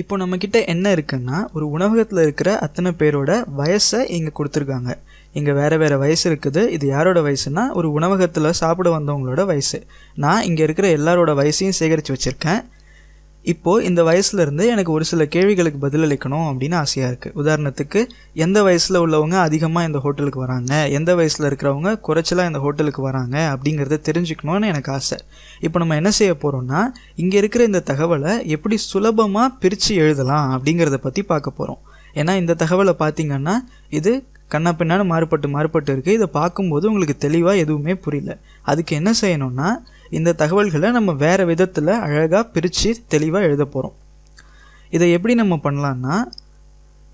இப்போ நம்மக்கிட்ட என்ன இருக்குன்னா ஒரு உணவகத்தில் இருக்கிற அத்தனை பேரோட வயசை இங்கே கொடுத்துருக்காங்க. இங்கே வேறு வேறு வயசு இருக்குது. இது யாரோட வயசுனா ஒரு உணவகத்தில் சாப்பிட வந்தவங்களோட வயசு. நான் இங்கே இருக்கிற எல்லாரோட வயசையும் சேகரித்து வச்சுருக்கேன். இப்போது இந்த வயசுலேருந்து எனக்கு ஒரு சில கேள்விகளுக்கு பதிலளிக்கணும் அப்படின்னு ஆசையாக இருக்குது உதாரணத்துக்கு எந்த வயசில் உள்ளவங்க அதிகமாக இந்த ஹோட்டலுக்கு வராங்க? எந்த வயசில் இருக்கிறவங்க குறைச்சலாக இந்த ஹோட்டலுக்கு வராங்க? அப்படிங்கிறத தெரிஞ்சுக்கணும்னு எனக்கு ஆசை. இப்போ நம்ம என்ன செய்ய போகிறோம்னா இங்கே இருக்கிற இந்த தகவலை எப்படி சுலபமாக பிரித்து எழுதலாம் அப்படிங்கிறத பற்றி பார்க்க போகிறோம் ஏன்னா இந்த தகவலை பார்த்தீங்கன்னா இது கண்ணா பின்னான்னு மாறுபட்டு மாறுபட்டு இருக்குது இதை பார்க்கும்போது உங்களுக்கு தெளிவாக எதுவுமே புரியல. அதுக்கு என்ன செய்யணும்னா இந்த தகவல்களை நம்ம வேறு விதத்தில் அழகாக பிரித்து தெளிவாக எழுத போகிறோம் இதை எப்படி நம்ம பண்ணலான்னா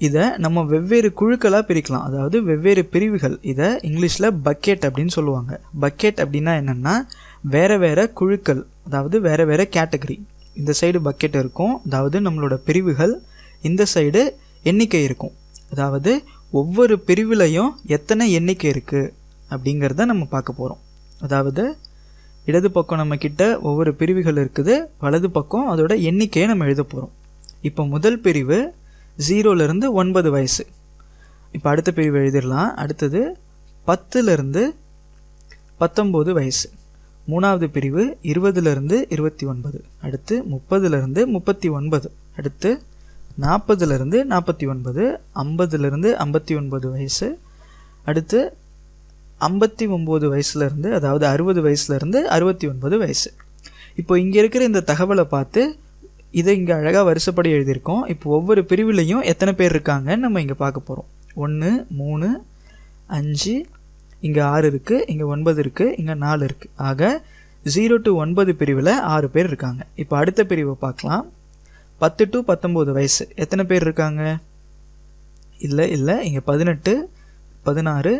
இதை நம்ம வெவ்வேறு குழுக்களாக பிரிக்கலாம். அதாவது வெவ்வேறு பிரிவுகள். இதை இங்கிலீஷில் பக்கெட் அப்படின்னு சொல்லுவாங்க. பக்கெட் அப்படின்னா என்னென்னா வேறு வேறு குழுக்கள். அதாவது வேறு வேறு கேட்டகரி இந்த சைடு பக்கெட் இருக்கும். அதாவது நம்மளோட பிரிவுகள். இந்த சைடு எண்ணிக்கை இருக்கும். அதாவது ஒவ்வொரு பிரிவுலையும் எத்தனை எண்ணிக்கை இருக்குது அப்படிங்கிறத நம்ம பார்க்க போகிறோம் அதாவது இடது பக்கம் நம்ம கிட்ட ஒவ்வொரு பிரிவுகள் இருக்குது வலது பக்கம் அதோட எண்ணிக்கையை நம்ம எழுத போகிறோம் இப்போ முதல் பிரிவு ஜீரோலேருந்து ஒன்பது வயசு. இப்போ அடுத்த பிரிவு எழுதிடலாம். அடுத்தது பத்துலேருந்து பத்தொம்போது வயசு. மூணாவது பிரிவு இருபதுலேருந்து இருபத்தி ஒன்பது. அடுத்து முப்பதுலேருந்து முப்பத்தி ஒன்பது. அடுத்து நாற்பதுலேருந்து நாற்பத்தி ஒன்பது. ஐம்பதுலேருந்து ஐம்பத்தி ஒன்பது வயசு. அடுத்து ஐம்பத்தி ஒம்பது வயசுலேருந்து அதாவது அறுபது வயசுலேருந்து அறுபத்தி ஒன்பது வயசு. இப்போ இங்கே இருக்கிற இந்த தகவலை பார்த்து இதை இங்கே அழகாக வருஷப்படி எழுதியிருக்கோம். இப்போ ஒவ்வொரு பிரிவுலையும் எத்தனை பேர் இருக்காங்கன்னு நம்ம இங்கே பார்க்க போகிறோம் ஒன்று மூணு அஞ்சு இங்கே ஆறு இருக்குது இங்கே ஒன்பது இருக்குது இங்கே நாலு இருக்குது ஆக ஜீரோ டு ஒன்பது பிரிவில் ஆறு பேர் இருக்காங்க. இப்போ அடுத்த பிரிவை பார்க்கலாம். பத்து டு பத்தொம்போது வயசு. எத்தனை பேர் இருக்காங்க? இல்லை இல்லை இங்கே பதினெட்டு பதினாறு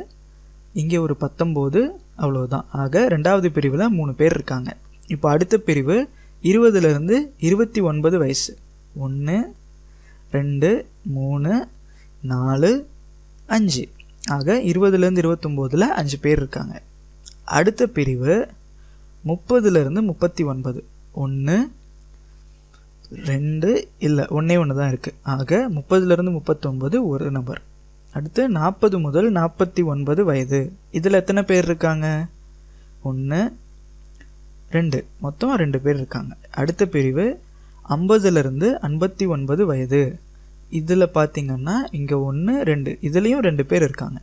இங்கே ஒரு பத்தொம்போது அவ்வளோதான் ஆக ரெண்டாவது பிரிவில் மூணு பேர் இருக்காங்க. இப்போ அடுத்த பிரிவு இருபதுலேருந்து இருபத்தி ஒன்பது வயசு. ஒன்று ரெண்டு மூணு நாலு அஞ்சு. ஆக இருபதுலேருந்து இருபத்தொம்போதில் அஞ்சு பேர் இருக்காங்க. அடுத்த பிரிவு முப்பதுலேருந்து முப்பத்தி ஒன்பது. ஒன்று ரெண்டு இல்லை ஒன்றே ஒன்று தான் இருக்குது ஆக முப்பதுலேருந்து முப்பத்தொம்பது ஒரு நபர் அடுத்து நாற்பது முதல் நாற்பத்தி ஒன்பது வயது. இதில் எத்தனை பேர் இருக்காங்க? ஒன்று ரெண்டு. மொத்தம் ரெண்டு பேர் இருக்காங்க. அடுத்த பிரிவு ஐம்பதுலேருந்து ஐம்பத்தி ஒன்பது வயது. இதில் பார்த்தீங்கன்னா இங்கே ஒன்று ரெண்டு. இதுலேயும் ரெண்டு பேர் இருக்காங்க.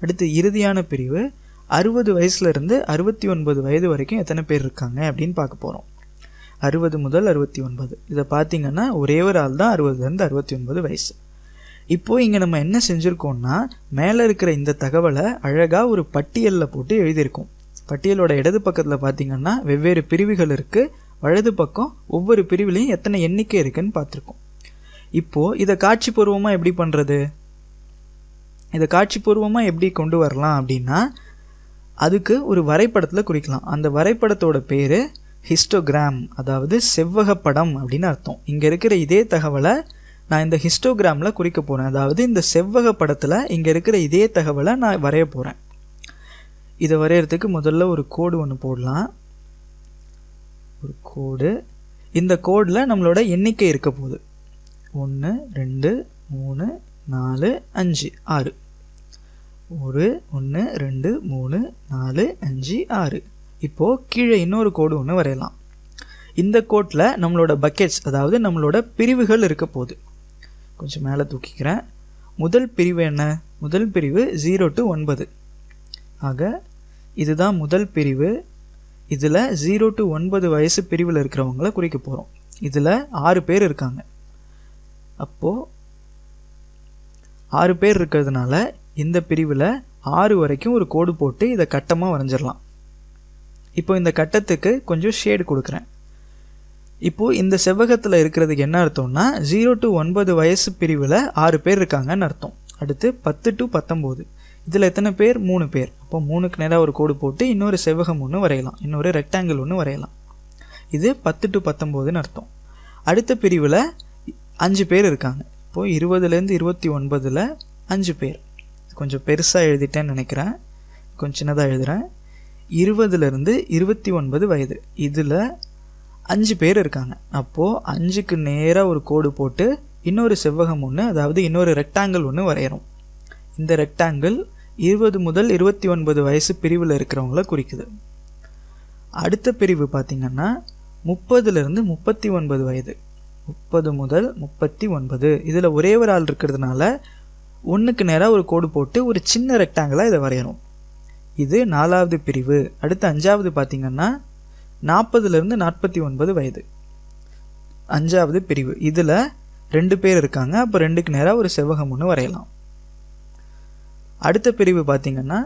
அடுத்து இறுதியான பிரிவு அறுபது வயசுலேருந்து அறுபத்தி ஒன்பது வயது வரைக்கும் எத்தனை பேர் இருக்காங்க அப்படின்னு பார்க்க போகிறோம் அறுபது முதல் அறுபத்தி ஒன்பது. இதை பார்த்திங்கன்னா ஒரே ஒரு ஆள் தான் அறுபதுலேருந்து அறுபத்தி ஒன்பது வயசு. இப்போது இங்கே நம்ம என்ன செஞ்சுருக்கோம்னா மேலே இருக்கிற இந்த தகவலை அழகாக ஒரு பட்டியலில் போட்டு எழுதியிருக்கோம். பட்டியலோட இடது பக்கத்தில் பார்த்திங்கன்னா வெவ்வேறு பிரிவுகள் இருக்குது வலது பக்கம் ஒவ்வொரு பிரிவுலையும் எத்தனை எண்ணிக்கை இருக்குன்னு பார்த்துருக்கோம் இப்போது இதை காட்சிபூர்வமாக எப்படி பண்ணுறது இதை காட்சிபூர்வமாக எப்படி கொண்டு வரலாம் அப்படின்னா அதுக்கு ஒரு வரைபடத்தில் குறிக்கலாம். அந்த வரைபடத்தோட பேர் ஹிஸ்டோகிராம் அதாவது செவ்வகப்படம் அப்படின்னு அர்த்தம். இங்கே இருக்கிற இதே தகவலை நான் இந்த ஹிஸ்டோகிராமில் குறிக்க போகிறேன் அதாவது இந்த செவ்வக படத்தில் இங்கே இருக்கிற இதே தகவலை நான் வரைய போகிறேன் இதை வரைகிறதுக்கு முதல்ல ஒரு கோடு ஒன்று போடலாம். ஒரு கோடு இந்த கோடில் நம்மளோட எண்ணிக்கை இருக்க போகுது. ஒன்று ரெண்டு மூணு நாலு அஞ்சு ஆறு. ஒரு ஒன்று ரெண்டு மூணு நாலு அஞ்சு ஆறு. இப்போது கீழே இன்னொரு கோடு ஒன்று வரையலாம். இந்த கோட்டில் நம்மளோட பக்கெட்ஸ் அதாவது நம்மளோட பிரிவுகள் இருக்க போகுது. கொஞ்சம் மேலே தூக்கிக்கிறேன். முதல் பிரிவு என்ன? முதல் பிரிவு ஜீரோ டு ஒன்பது. ஆக இதுதான் முதல் பிரிவு. இதில் ஜீரோ டு ஒன்பது வயசு பிரிவில் இருக்கிறவங்கள குறிக்க போகிறோம் இதில் ஆறு பேர் இருக்காங்க. அப்போது ஆறு பேர் இருக்கிறதுனால இந்த பிரிவில் ஆறு வரைக்கும் ஒரு கோடு போட்டு இதை கட்டமாக வரைஞ்சிடலாம் இப்போ இந்த கட்டத்துக்கு கொஞ்சம் ஷேடு கொடுக்குறேன். இப்போது இந்த செவ்வகத்தில் இருக்கிறதுக்கு என்ன அர்த்தம்னா ஜீரோ டு ஒன்பது வயசு பிரிவில் ஆறு பேர் இருக்காங்கன்னு அர்த்தம். அடுத்து பத்து டு பத்தொம்போது இதில் எத்தனை பேர்? மூணு பேர். அப்போ மூணுக்கு நேராக ஒரு கோடு போட்டு இன்னொரு செவ்வகம் ஒன்று வரையலாம். இன்னொரு ரெக்டாங்கிள் ஒன்று வரையலாம். இது பத்து டு பத்தொம்போதுன்னு அர்த்தம். அடுத்த பிரிவில் அஞ்சு பேர் இருக்காங்க. இப்போது இருபதுலேருந்து இருபத்தி ஒன்பதில் அஞ்சு பேர். கொஞ்சம் பெருசாக எழுதிட்டேன்னு நினைக்கிறேன். கொஞ்சம் சின்னதாக எழுதுகிறேன் இருபதுலேருந்து இருபத்தி ஒன்பது வயது. இதில் அஞ்சு பேர் இருக்காங்க. அப்போது அஞ்சுக்கு நேராக ஒரு கோடு போட்டு இன்னொரு செவ்வகம் ஒன்று அதாவது இன்னொரு ரெக்டாங்கிள் ஒன்று வரைகிறோம் இந்த ரெக்டாங்கிள் இருபது முதல் இருபத்தி ஒன்பது வயசு பிரிவில் இருக்கிறவங்கள குறிக்குது. அடுத்த பிரிவு பார்த்திங்கன்னா முப்பதுலேருந்து முப்பத்தி ஒன்பது வயது. முப்பது முதல் முப்பத்தி ஒன்பது. இதில் ஒரே ஒரு ஆள் இருக்கிறதுனால ஒன்றுக்கு நேராக ஒரு கோடு போட்டு ஒரு சின்ன ரெக்டாங்கிளாக இதை வரைகிறோம் இது நாலாவது பிரிவு. அடுத்து அஞ்சாவது பார்த்திங்கன்னா நாற்பதுலேருந்து நாற்பத்தி ஒன்பது வயது. அஞ்சாவது பிரிவு. இதில் ரெண்டு பேர் இருக்காங்க. அப்போ ரெண்டுக்கு நேராக ஒரு செவ்வகம் ஒன்று வரையலாம். அடுத்த பிரிவு பார்த்திங்கன்னா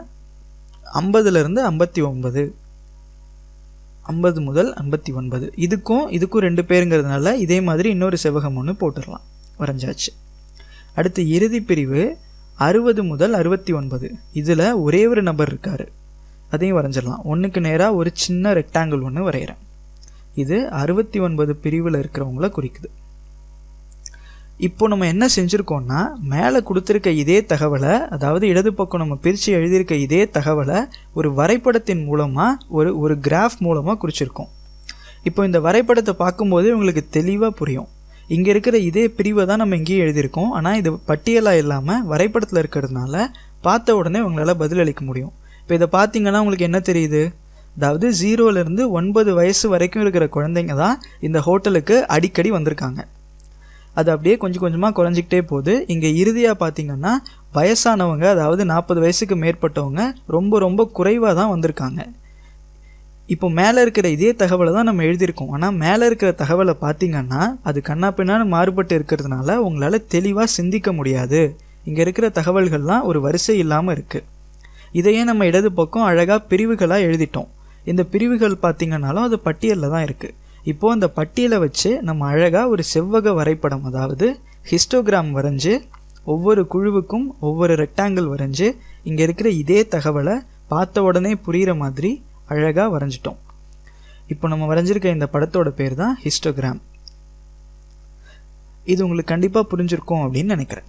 ஐம்பதுலேருந்து ஐம்பத்தி ஒன்பது. ஐம்பது முதல் ஐம்பத்தி ஒன்பது. இதுக்கும் இதுக்கும் ரெண்டு பேருங்கிறதுனால இதே மாதிரி இன்னொரு செவ்வகம் ஒன்று போட்டுடலாம். வரைஞ்சாச்சு. அடுத்து இறுதி பிரிவு அறுபது முதல் அறுபத்தி ஒன்பது. இதில் ஒரே ஒரு நபர் இருக்கார். அதையும் வரைஞ்சிடலாம். ஒன்றுக்கு நேராக ஒரு சின்ன ரெக்டாங்கிள் ஒன்று வரைகிறேன். இது அறுபத்தி ஒன்பது பிரிவில் இருக்கிறவங்கள குறிக்குது. இப்போ நம்ம என்ன செஞ்சுருக்கோம்னா மேலே கொடுத்துருக்க இதே தகவலை அதாவது இடது பக்கம் நம்ம பிரித்து எழுதியிருக்க இதே தகவலை ஒரு வரைபடத்தின் மூலமாக ஒரு ஒரு கிராஃப் மூலமாக குறிச்சிருக்கோம். இப்போ இந்த வரைபடத்தை பார்க்கும்போது உங்களுக்கு தெளிவாக புரியும். இங்கே இருக்கிற இதே பிரிவை தான் நம்ம இங்கேயும் எழுதியிருக்கோம். ஆனால் இது பட்டியலாக இல்லாமல் வரைபடத்தில் இருக்கிறதுனால பார்த்த உடனே உங்களால் பதிலளிக்க முடியும். இப்போ இதை பார்த்தீங்கன்னா உங்களுக்கு என்ன தெரியுது? அதாவது ஜீரோலேருந்து ஒன்பது வயசு வரைக்கும் இருக்கிற குழந்தைங்க தான் இந்த ஹோட்டலுக்கு அடிக்கடி வந்திருக்காங்க. அது அப்படியே கொஞ்சம் கொஞ்சமாக குறைஞ்சிக்கிட்டே போகுது. இங்கே இறுதியாக பார்த்தீங்கன்னா வயசானவங்க அதாவது நாற்பது வயசுக்கு மேற்பட்டவங்க ரொம்ப ரொம்ப குறைவாக தான் வந்திருக்காங்க. இப்போ மேலே இருக்கிற இதே தகவலை தான் நம்ம எழுதியிருக்கோம். ஆனால் மேலே இருக்கிற தகவலை பார்த்தீங்கன்னா அது கண்ணா பின்னான்னு மாறுபட்டு இருக்கிறதுனால உங்களால் தெளிவாக சிந்திக்க முடியாது. இங்கே இருக்கிற தகவல்கள்லாம் ஒரு வரிசை இல்லாமல் இருக்குது இதையே நம்ம இடது பக்கம் அழகாக பிரிவுகளாக எழுதிட்டோம். இந்த பிரிவுகள் பார்த்திங்கனாலும் அது பட்டியலில் தான் இருக்குது இப்போது அந்த பட்டியலை வச்சு நம்ம அழகாக ஒரு செவ்வக வரைபடம் அதாவது ஹிஸ்டோகிராம் வரைஞ்சி ஒவ்வொரு குழுவுக்கும் ஒவ்வொரு ரெக்டாங்கிள் வரைஞ்சி இங்கே இருக்கிற இதே தகவலை பார்த்த உடனே புரிகிற மாதிரி அழகாக வரைஞ்சிட்டோம். இப்போ நம்ம வரைஞ்சிருக்க இந்த படத்தோட பேர் தான் ஹிஸ்டோகிராம் இது உங்களுக்கு கண்டிப்பாக புரிஞ்சிருக்கும் அப்படின்னு நினைக்கிறேன்.